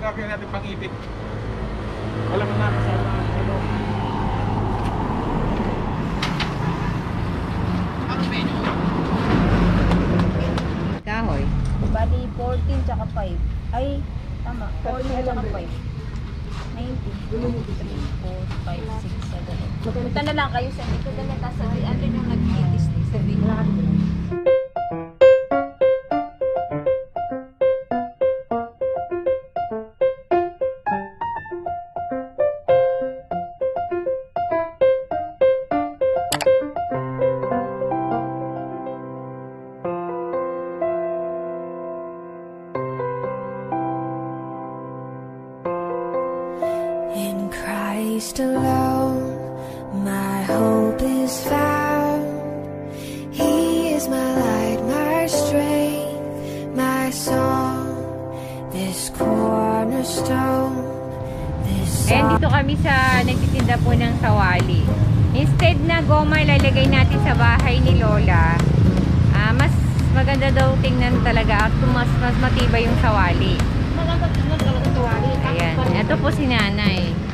gagawin natin pang-itik. Alam mo na, kasama ang ano. Kahoy. Bali, 14 tsaka 5. Ay, tama. 14 tsaka 5. 90. 3, 4, 5, 6, 7, 8. Punta na lang kayo sa dito. Dala ta sa ano yung nag-itis ni sa video. Christ alone, my hope is found. He is my light, my strength, my song. This cornerstone, this Ayan, dito kami sa nagtitinda po ng sawali. Instead na goma ilalagay natin sa bahay ni Lola, ah, mas maganda daw tingnan talaga at mas, mas matibay yung sawali. Maganda tingnan talaga tuwali. Ayan, ito po si nanay.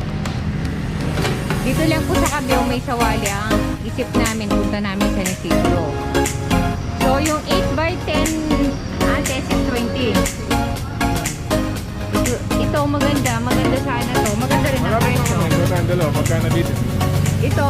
Dito lang po sa Cabiao may sawali ang isip namin, punta namin sa Isidro. So, yung 8x10 ate, 620. Ito, ito maganda, maganda sana to. Maganda rin ang Marami presyo. naman. Ito ang dalawa. Pagka na dito. Ito,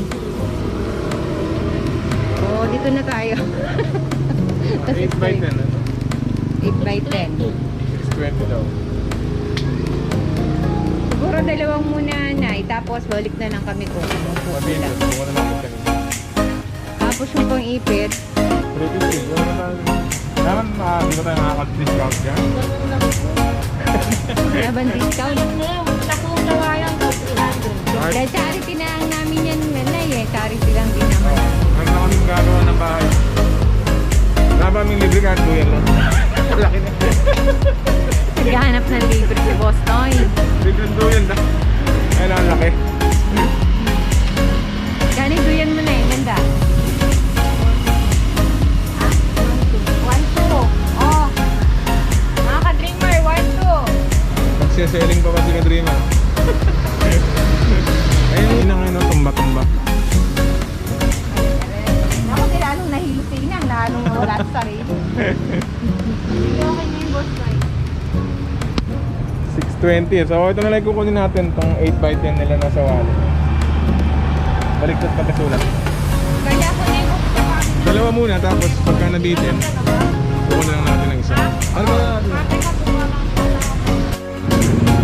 950. Oh, dito na tayo. 8 by 10. ano? 8x10. 620 daw. Siguro dalawang muna na, tapos balik na lang kami kung anong Sabihin ko. Kung ano kanina. Tapos yung pang ipit, 350. Kung ano namin. Naman, ah, hindi ko tayo nakaka-discount dyan. laban discount. Kahit Dahil charity na lang namin yan, nanay eh. Charity lang din naman. Ano na kami gagawa ng bahay? Wala ba aming libre kahit duyan lang? Laki na. Naghahanap ng libre si Boss Toy. Libre duyan na. Ay, ang laki. 620. So, ito na lang kukunin natin tong 8x10 nila na sa wallet. Baliktad pa kasulat. Kaya ako na yung Dalawa muna, tapos pagka nabitin, kukunin lang natin ng isa. Ano ba natin?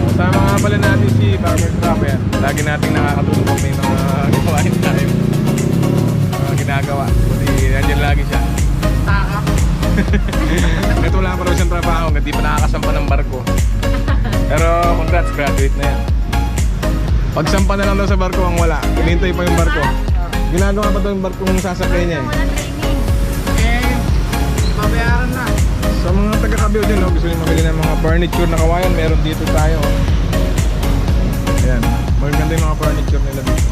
Kasama nga pala natin si Farmer Trapper. Lagi nating nakakatulong pag may mga gawain tayo. Mga ginagawa. Kundi nandiyan lagi siya. Ito wala pa raw siyang trabaho, hindi pa nakakasampa ng barko. Graduate na yan. Pagsampa na lang daw sa barko ang wala. Hinintay pa yung barko. Ginagawa pa daw yung barko kung sasakay niya eh. Mabayaran na. Sa mga taga-Kabyo din, no, gusto nyo mamili ng mga furniture na kawayan, meron dito tayo. oh. Ayan, maganda yung mga furniture nila dito.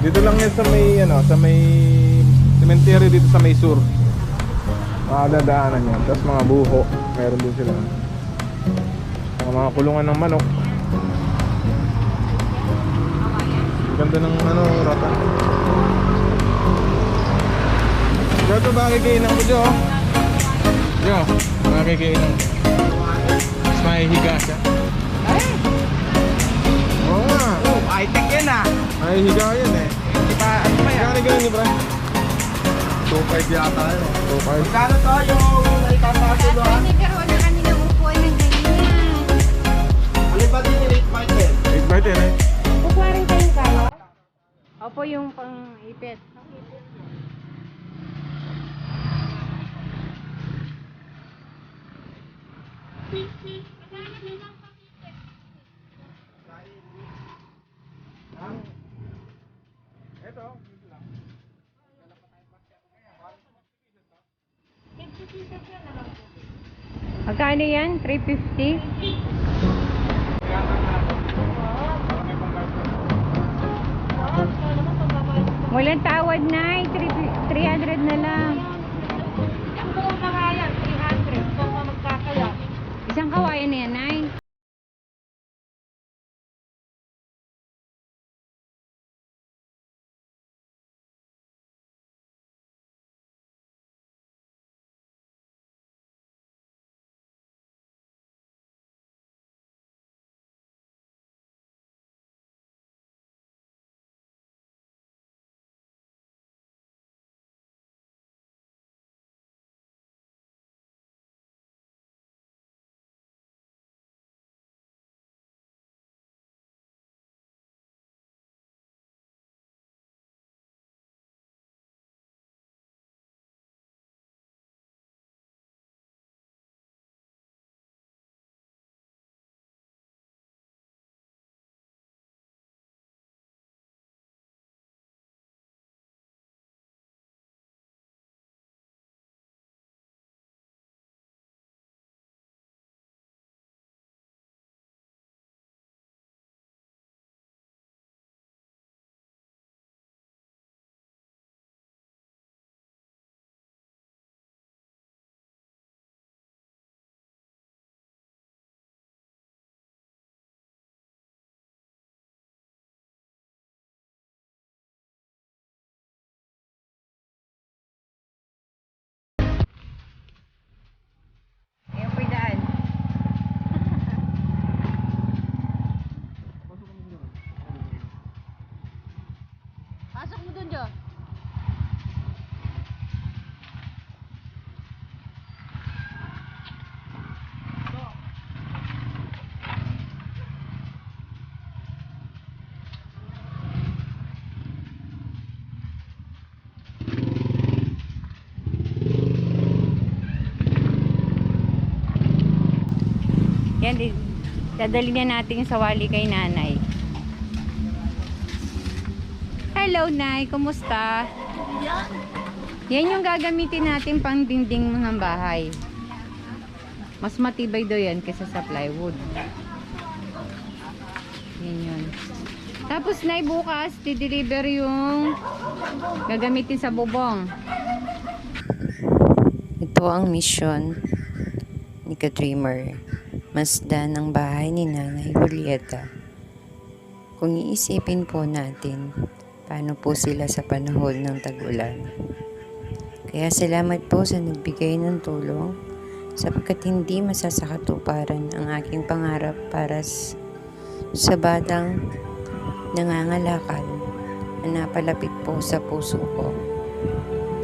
Dito lang yan sa may, ano, sa may cemetery dito sa may sur. Makadadaanan yan. Tapos mga buho, meron din sila. Mga, mga kulungan ng manok. Ganda ng ano, rata. Bro, ito ba kikiinang ko, Jo? Jo, ba kikiinang ko? Mas mahihiga siya. Ay, Oo nga. Oh, high-tech yan ah. Mahihiga yan eh. Di ba, ano pa yan? Kaya ganyan ni Bra? 2.5 yata yun. 2.5. Kano to yung ah? Hindi, pero wala kami na upuan ng ganyan. Alin ba din yung 8 by 10? 8 by 10 eh. Kukuha rin kayong kaya? Opo, yung pang ipit. Ito. Magkano yan? 350? Walang tawad na 300 na lang. Nga yan, 300. Kung ka magkakaya. Isang kawayan na yan, Nay. Pasok mo dun, Jo. Yan, dadali na natin yung sawali kay nanay. Hello, Nay. Kumusta? Yan yung gagamitin natin pang dingding ng bahay. Mas matibay daw yan kaysa sa plywood. Yan yun. Tapos, Nay, bukas, di-deliver yung gagamitin sa bubong. Ito ang mission ni Ka-Dreamer. Masdan ang bahay ni Nanay Julieta. Kung iisipin po natin, paano po sila sa panahon ng tag-ulan. Kaya salamat po sa nagbigay ng tulong sapagkat hindi masasakatuparan ang aking pangarap para sa batang nangangalakal na napalapit po sa puso ko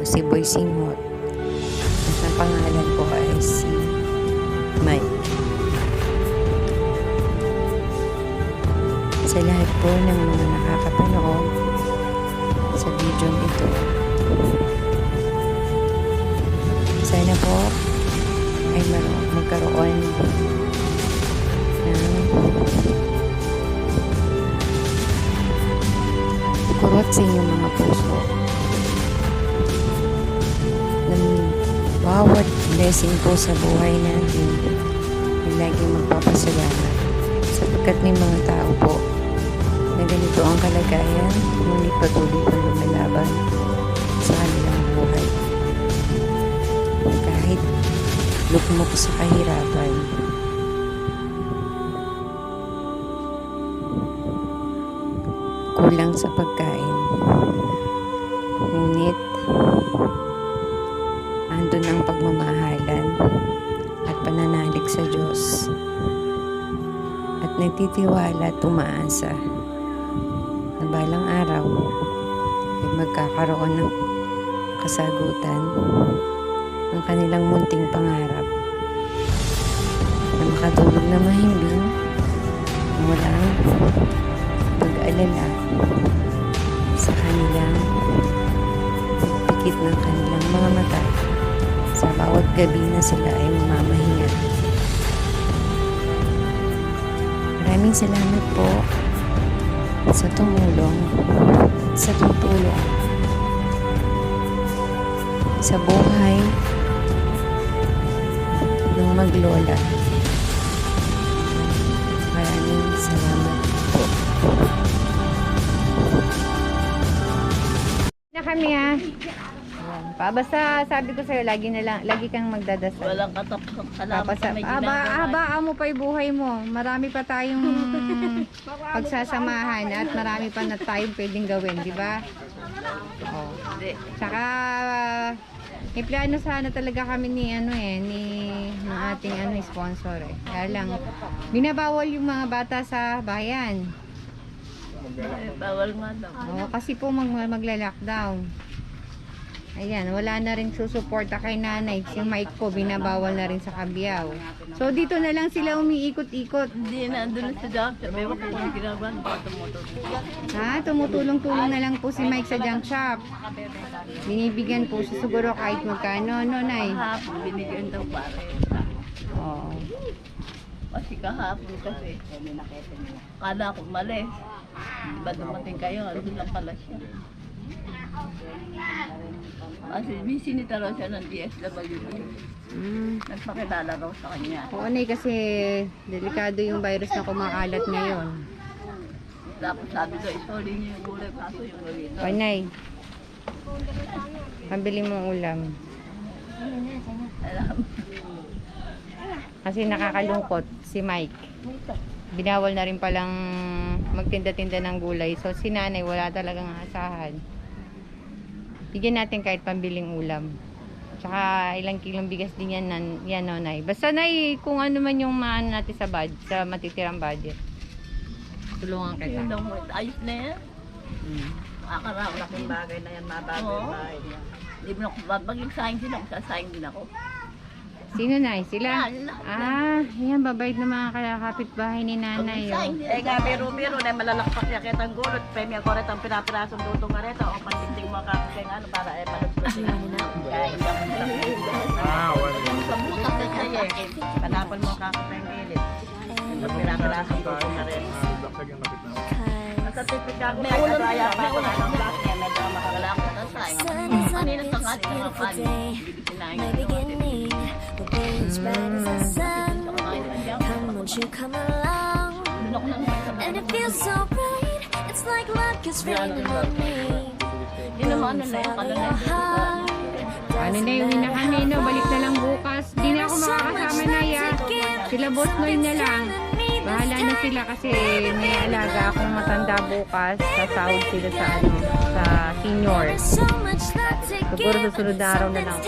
si Boy Singhot at ang pangalan ko ay si Mike. Sa lahat po ng mga nakakapanood sa video ito, sana po ay magkaroon ng kurot sa inyong mga puso. Ng bawat blessing po sa buhay natin ay laging magpapasalamat sapagkat may mga tao po na ganito ang kalagayan ngunit patuloy pa lumalaban sa kanilang buhay. Kahit lugmok sa kahirapan. Kulang sa pagkain. Ngunit andun ang pagmamahalan at pananalig sa Diyos. At nagtitiwala at umaasa magkakaroon ng kasagutan ang kanilang munting pangarap na makatulog na mahimbing walang pag-alala sa pikit ng kanilang mga mata sa bawat gabi na sila ay mamamahinga. Maraming salamat po sa tumulong sa tutulong sa buhay ng maglola. Maraming salamat po. Na kami ha. Pa, basta sabi ko sa'yo, lagi na lang, lagi kang magdadasal. Walang katapos. Salamat Tapos, sa may aba, ginagawa. habaan mo pa yung buhay mo. Marami pa tayong pagsasamahan at marami pa na tayong pwedeng gawin, di ba? Oh. Saka, may plano sana talaga kami ni ano eh, ni ng ating ano sponsor eh. Kaya lang, binabawal yung mga bata sa bayan. Eh, Bawal nga daw. Oo, kasi po mag magla-lockdown. Ayan, wala na rin susuporta kay nanay. Si Mike po, binabawal na rin sa Kabiyaw. So, dito na lang sila umiikot-ikot. Hindi na doon sa doctor. May wako kung ginagawa. Ha? Tumutulong-tulong na lang po si Mike sa junk shop. Binibigyan po siya siguro kahit magkano, no, Nay? Kahapon binigyan daw pare. Oo. Kasi kahapon kasi. Kala ko mali. Di ba dumating kayo? Ano lang pala siya. Kasi bisinita raw siya ng DSWD. Mm. Nagpakilala raw sa kanya. Oo, Nay, kasi delikado yung virus na kumakalat ngayon. Tapos sabi ko, isoli niyo yung gulay. Kaso yung rito. O, Nay. Pambili mong ulam. Alam. Kasi nakakalungkot si Mike. Binawal na rin palang magtinda-tinda ng gulay. So si nanay wala talagang asahan. Bigyan natin kahit pambiling ulam. Tsaka ilang kilong bigas din yan, nan, yan no, Nay. Basta Nay, kung ano man yung maan natin sa budget, sa matitirang budget. Tulungan kita. Yun mo. Ayos na yan. Mm. Makakaraw. Laking bagay na yan. Niya. Hindi mo na ako babaging sayang din ako. Sasayang din ako. Sino Nay? Sila? Yan. Ah, yan, babait ng mga kapitbahay ni nanay. Oh. Eh nga, biro-biro na malalakpak niya kitang gulot. Premya ko rin ang pinapirasong dutong nga rito. O pandinting mo kakasay nga ano para eh. Kaya hindi ako Ah, wala. Sa butas na siya eh. Panapon mo kakasay ng gilid. Ang pinapirasong dutong nga rin. Daksag yung nakita. Ko, May may ulam na ng black niya. Medyo Wala makagalak. akong sasayang. Kanina sa kapal. Hindi sinayin My ko. beginning will be as bright as sun. Come, won't And it feels so bright. It's like luck is raining on me. Yung Follow your heart. Ano na yung na kami, no? Balik na lang bukas. Di na ako makakasama na ya. Sila boss Noy na lang. Bahala na sila kasi may alaga akong matanda bukas. Sasahod sila sa ano, sa senior. Siguro susunod na araw na lang.